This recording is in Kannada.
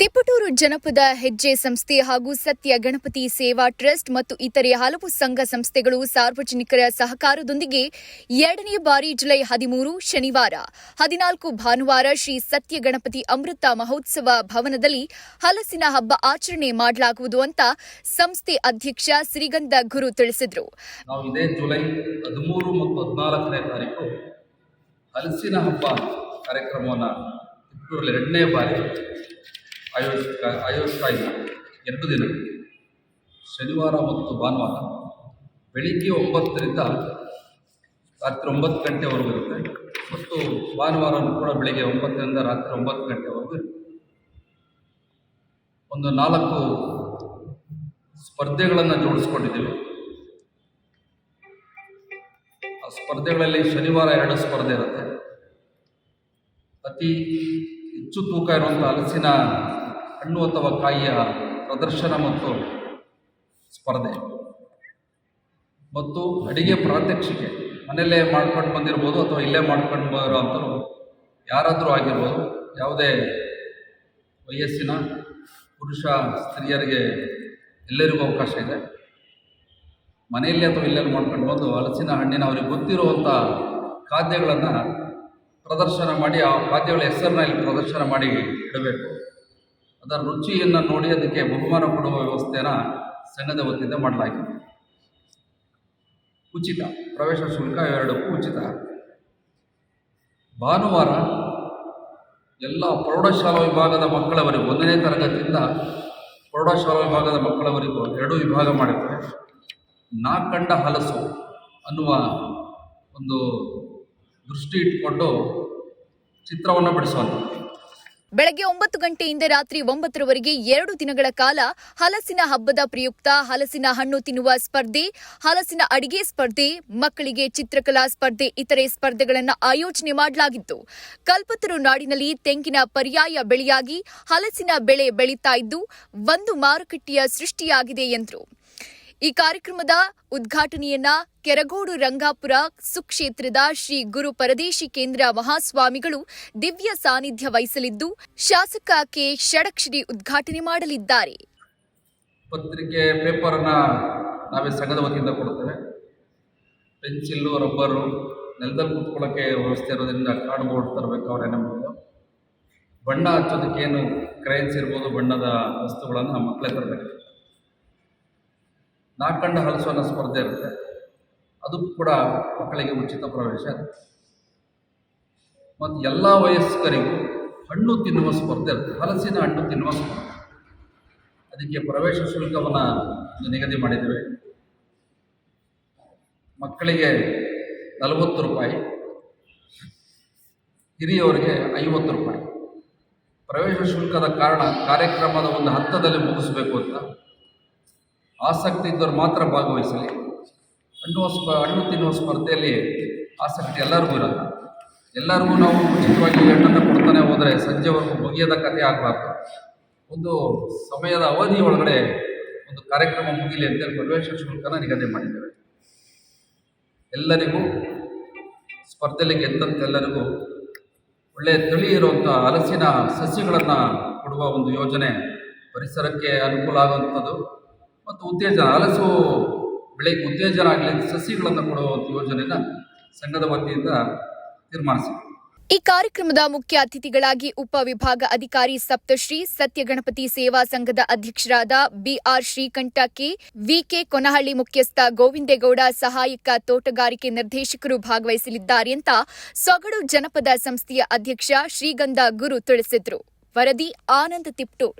ಸೊಗಡೂರು ಜನಪದ ಹೆಜ್ಜೆ ಸಂಸ್ಥೆ ಹಾಗೂ ಸತ್ಯ ಗಣಪತಿ ಸೇವಾ ಟ್ರಸ್ಟ್ ಮತ್ತು ಇತರೆ ಹಲವು ಸಂಘ ಸಂಸ್ಥೆಗಳು ಸಾರ್ವಜನಿಕರ ಸಹಕಾರದೊಂದಿಗೆ ಎರಡನೇ ಬಾರಿ ಜುಲೈ ಹದಿಮೂರು, ಶನಿವಾರ, ಹದಿನಾಲ್ಕು ಭಾನುವಾರ ಶ್ರೀ ಸತ್ಯ ಗಣಪತಿ ಅಮೃತ ಮಹೋತ್ಸವ ಭವನದಲ್ಲಿ ಹಲಸಿನ ಹಬ್ಬ ಆಚರಣೆ ಮಾಡಲಾಗುವುದು ಅಂತ ಸಂಸ್ಥೆ ಅಧ್ಯಕ್ಷ ಶ್ರೀಗಂಧ ಗುರು ತಿಳಿಸಿದರು. ಹಲಸಿನ ಹಬ್ಬ ಕಾರ್ಯಕ್ರಮವನ್ನು ಎರಡನೇ ಬಾರಿ ಆಯೋಜಿಸ ಆಯೋಜಿಸ್ತಾ ಇದ್ದೀವಿ ಎರಡು ದಿನ. ಶನಿವಾರ ಮತ್ತು ಭಾನುವಾರ. ಬೆಳಿಗ್ಗೆ ಒಂಬತ್ತರಿಂದ ರಾತ್ರಿ ಒಂಬತ್ತು ಗಂಟೆವರೆಗೂ ಇರುತ್ತೆ. ಮತ್ತು ಭಾನುವಾರ ಕೂಡ ಬೆಳಿಗ್ಗೆ ಒಂಬತ್ತರಿಂದ ರಾತ್ರಿ ಒಂಬತ್ತು ಗಂಟೆವರೆಗೂ ಇರುತ್ತೆ. ಒಂದು ನಾಲ್ಕು ಸ್ಪರ್ಧೆಗಳನ್ನು ಜೋಡಿಸ್ಕೊಂಡಿದ್ದೀವಿ. ಆ ಸ್ಪರ್ಧೆಗಳಲ್ಲಿ ಶನಿವಾರ ಎರಡು ಸ್ಪರ್ಧೆ ಇರುತ್ತೆ. ಅತಿ ಹೆಚ್ಚು ತೂಕ ಇರುವಂಥ ಹಲಸಿನ ಹಣ್ಣು ಅಥವಾ ಕಾಯಿಯ ಪ್ರದರ್ಶನ ಮತ್ತು ಸ್ಪರ್ಧೆ. ಮತ್ತು ಅಡಿಗೆ ಪ್ರಾತ್ಯಕ್ಷಿಕೆ. ಮನೆಯಲ್ಲೇ ಮಾಡ್ಕೊಂಡು ಬಂದಿರ್ಬೋದು ಅಥವಾ ಇಲ್ಲೇ ಮಾಡ್ಕೊಂಡು ಬರೋ ಅಂಥವ್ರು ಯಾರಾದರೂ ಆಗಿರ್ಬೋದು, ಯಾವುದೇ ವಯಸ್ಸಿನ ಪುರುಷ ಸ್ತ್ರೀಯರಿಗೆ ಎಲ್ಲರಿಗೂ ಅವಕಾಶ ಇದೆ. ಮನೆಯಲ್ಲಿ ಅಥವಾ ಇಲ್ಲೆಲ್ಲಿ ಮಾಡ್ಕೊಂಡು ಬಂದು ಹಲಸಿನ ಹಣ್ಣಿನ ಅವರಿಗೆ ಗೊತ್ತಿರುವಂಥ ಖಾದ್ಯಗಳನ್ನು ಪ್ರದರ್ಶನ ಮಾಡಿ, ಆ ಖಾದ್ಯಗಳ ಹೆಸರನ್ನ ಇಲ್ಲಿ ಪ್ರದರ್ಶನ ಮಾಡಿ ಇಡಬೇಕು. ಅದರ ರುಚಿಯನ್ನು ನೋಡಿ ಅದಕ್ಕೆ ಬಹುಮಾನ ಕೊಡುವ ವ್ಯವಸ್ಥೆನ ಸಂಘದ ವತಿಯಿಂದ ಮಾಡಲಾಗಿದೆ ಉಚಿತ, ಪ್ರವೇಶ ಶುಲ್ಕ ಎರಡಕ್ಕೂ ಉಚಿತ. ಭಾನುವಾರ ಎಲ್ಲ ಪ್ರೌಢಶಾಲಾ ವಿಭಾಗದ ಮಕ್ಕಳವರೆಗೂ, ಒಂದನೇ ತರಗತಿಯಿಂದ ಪ್ರೌಢಶಾಲಾ ವಿಭಾಗದ ಮಕ್ಕಳವರೆಗೂ ಎರಡು ವಿಭಾಗ ಮಾಡಿದರೆ ನಾಕಂಡ ಹಲಸು ಅನ್ನುವ ಒಂದು ದೃಷ್ಟಿ ಇಟ್ಟುಕೊಂಡು ಚಿತ್ರವನ್ನು ಬಿಡಿಸುವಂಥದ್ದು. ಬೆಳಗ್ಗೆ ಒಂಬತ್ತು ಗಂಟೆಯಿಂದ ರಾತ್ರಿ ಒಂಬತ್ತರವರೆಗೆ ಎರಡು ದಿನಗಳ ಕಾಲ ಹಲಸಿನ ಹಬ್ಬದ ಪ್ರಯುಕ್ತ ಹಲಸಿನ ಹಣ್ಣು ತಿನ್ನುವ ಸ್ಪರ್ಧೆ, ಹಲಸಿನ ಅಡಿಗೆ ಸ್ಪರ್ಧೆ, ಮಕ್ಕಳಿಗೆ ಚಿತ್ರಕಲಾ ಸ್ಪರ್ಧೆ, ಇತರೆ ಸ್ಪರ್ಧೆಗಳನ್ನು ಆಯೋಜನೆ ಮಾಡಲಾಗಿತ್ತು. ಕಲ್ಪತರು ನಾಡಿನಲ್ಲಿ ತೆಂಗಿನ ಪರ್ಯಾಯ ಬೆಳೆಯಾಗಿ ಹಲಸಿನ ಬೆಳೆ ಬೆಳೀತಾ ಇದ್ದು, ಒಂದು ಮಾರುಕಟ್ಟೆಯ ಸೃಷ್ಟಿಯಾಗಿದೆ ಎಂದರು. ಈ ಕಾರ್ಯಕ್ರಮದ ಉದ್ಘಾಟನೆಯನ್ನ ಕೆರಗೋಡು ರಂಗಾಪುರ ಸುಕ್ಷೇತ್ರದ ಶ್ರೀ ಗುರು ಪರದೇಶಿ ಕೇಂದ್ರ ಮಹಾಸ್ವಾಮಿಗಳು ದಿವ್ಯ ಸಾನ್ನಿಧ್ಯ ವಹಿಸಲಿದ್ದು, ಶಾಸಕ ಕೆ ಷಡಕ್ಷರಿ ಉದ್ಘಾಟನೆ ಮಾಡಲಿದ್ದಾರೆ. ಪತ್ರಿಕೆ ಪೇಪರ್ ನಾವೇ ಸಂಘದ ವತಿಯಿಂದ ಕೊಡ್ತೇವೆ ಪೆನ್ಸಿಲ್ಲು ರಬ್ಬರು, ನೆಲದಲ್ಲಿ ಕೂತ್ಕೊಳ್ಳೋಕ್ಕೆ ವ್ಯವಸ್ಥೆ ಇರೋದ್ರಿಂದ ಕಾರ್ಡ್ ಬೋರ್ಡ್ ತರಬೇಕು ಅವರೇ ನಮ್ಮದು ಬಣ್ಣ ಹಚ್ಚೋದಕ್ಕೆ ಏನು ಕ್ರೈನ್ಸ್ ಇರ್ಬೋದು ಬಣ್ಣದ ವಸ್ತುಗಳನ್ನು ಮಕ್ಕಳೇ ತರಬೇಕು. ನಾಲ್ಕಂಡ ಹಲಸು ಅನ್ನೋ ಸ್ಪರ್ಧೆ ಇರುತ್ತೆ. ಅದಕ್ಕೂ ಕೂಡ ಮಕ್ಕಳಿಗೆ ಉಚಿತ ಪ್ರವೇಶ ಮತ್ತು ಎಲ್ಲ ವಯಸ್ಕರಿಗೂ ಹಣ್ಣು ತಿನ್ನುವ ಸ್ಪರ್ಧೆ ಇರುತ್ತೆ. ಹಲಸಿನ ಹಣ್ಣು ತಿನ್ನುವ ಸ್ಪರ್ಧೆ. ಅದಕ್ಕೆ ಪ್ರವೇಶ ಶುಲ್ಕವನ್ನು ನಿಗದಿ ಮಾಡಿದ್ದೇವೆ. ಮಕ್ಕಳಿಗೆ ನಲವತ್ತು ರೂಪಾಯಿ, ಹಿರಿಯವರಿಗೆ ಐವತ್ತು ರೂಪಾಯಿ. ಪ್ರವೇಶ ಶುಲ್ಕದ ಕಾರಣ ಕಾರ್ಯಕ್ರಮದ ಒಂದು ಹಂತದಲ್ಲಿ ಮುಗಿಸ್ಬೇಕು ಅಂತ ಆಸಕ್ತಿ ಇದ್ದವ್ರು ಮಾತ್ರ ಭಾಗವಹಿಸಲಿ. ಹಣ್ಣು ಸ್ಪ, ಹಣ್ಣು ತಿನ್ನುವ ಸ್ಪರ್ಧೆಯಲ್ಲಿ ಆಸಕ್ತಿ ಎಲ್ಲರಿಗೂ ಇರಲ್ಲ. ಎಲ್ಲರಿಗೂ ನಾವು ಉಚಿತವಾಗಿ ಹಣ್ಣನ್ನು ಕೊಡ್ತಾನೆ ಹೋದರೆ ಸಂಜೆವರೆಗೂ ಮುಗಿಯದ ಕಥೆ ಆಗಬಾರ್ದು. ಒಂದು ಸಮಯದ ಅವಧಿ ಒಳಗಡೆ ಒಂದು ಕಾರ್ಯಕ್ರಮ ಮುಗಿಲಿ ಅಂತೇಳಿ ಪ್ರವೇಶ ಶುಲ್ಕನ ನಿಗದಿ ಮಾಡಿದ್ದೇವೆ. ಎಲ್ಲರಿಗೂ, ಸ್ಪರ್ಧೆಯಲ್ಲಿ ಗೆದ್ದಂಥ ಎಲ್ಲರಿಗೂ ಒಳ್ಳೆಯ ತಳಿ ಇರುವಂಥ ಹಲಸಿನ ಸಸಿಗಳನ್ನು ಕೊಡುವ ಒಂದು ಯೋಜನೆ ಪರಿಸರಕ್ಕೆ ಅನುಕೂಲ ಆಗುವಂಥದ್ದು ಮತ್ತು ಉತ್ತೇಜನ ಹಲಸು ಬೆಳೆಗೆ ಉತ್ತೇಜನ ಆಗಲಿ ಸಸಿಗಳನ್ನು ಕೊಡುವ ಯೋಜನೆಯನ್ನು ಸಂಘದ ವತಿಯಿಂದ ತೀರ್ಮಾನಿಸಿದೆ ಈ ಕಾರ್ಯಕ್ರಮದ ಮುಖ್ಯ ಅತಿಥಿಗಳಾಗಿ ಉಪವಿಭಾಗ ಅಧಿಕಾರಿ ಸಪ್ತಶ್ರೀ ಸತ್ಯಗಣಪತಿ ಸೇವಾ ಸಂಘದ ಅಧ್ಯಕ್ಷರಾದ BR Srikanta, K. VK Konahalli ಮುಖ್ಯಸ್ಥ ಗೋವಿಂದೇಗೌಡ ಸಹಾಯಕ ತೋಟಗಾರಿಕೆ ನಿರ್ದೇಶಕರು ಭಾಗವಹಿಸಲಿದ್ದಾರೆ ಅಂತ ಸೊಗಡು ಜನಪದ ಸಂಸ್ಥೆಯ ಅಧ್ಯಕ್ಷ ಶ್ರೀಗಂಧ ಗುರು ತಿಳಿಸಿದ್ರು. ವರದಿ ಆನಂದ ತಿಪ್ಟೂರ್.